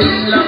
นี้แล้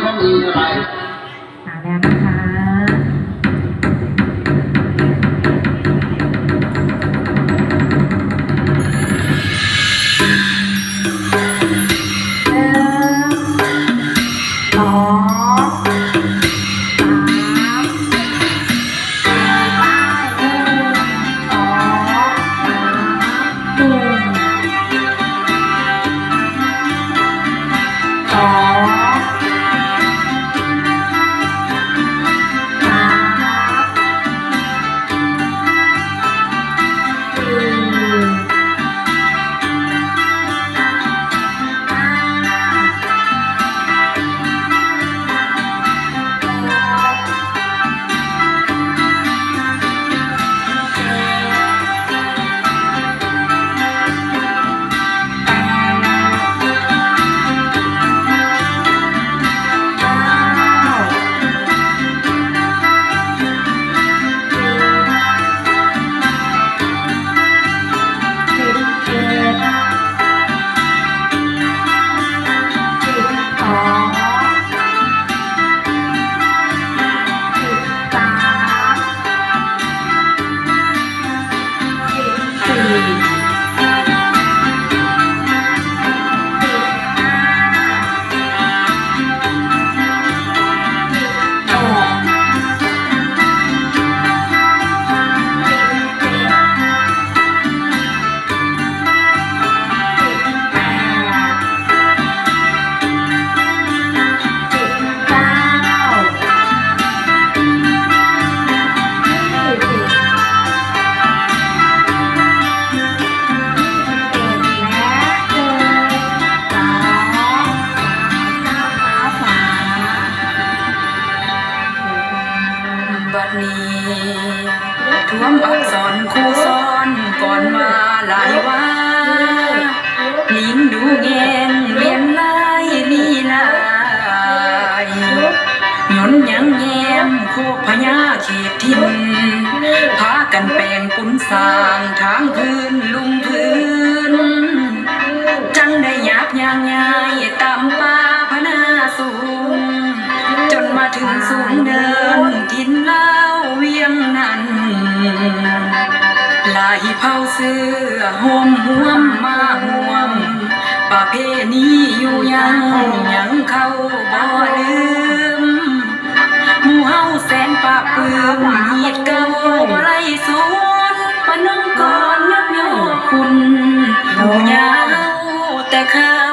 กันแปลงปุนสร้างทางพื้นลุงพื้น จังได้หยาบยางยายตามป่าพนาสูง จนมาถึงสูงเดินทินเล่าเวียงนั้นลายเผาเสื้อห่มห่วมมาห่วมประเพณีอยู่ยังยังเข้าบ่ลืมหมู่เฮาแสนปาปื้มเหตุก ไรสูญปนงก่อนยกย่อคุณหมู่ยาวแต่ข้า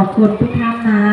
ขอบคุณทุกท่านนะ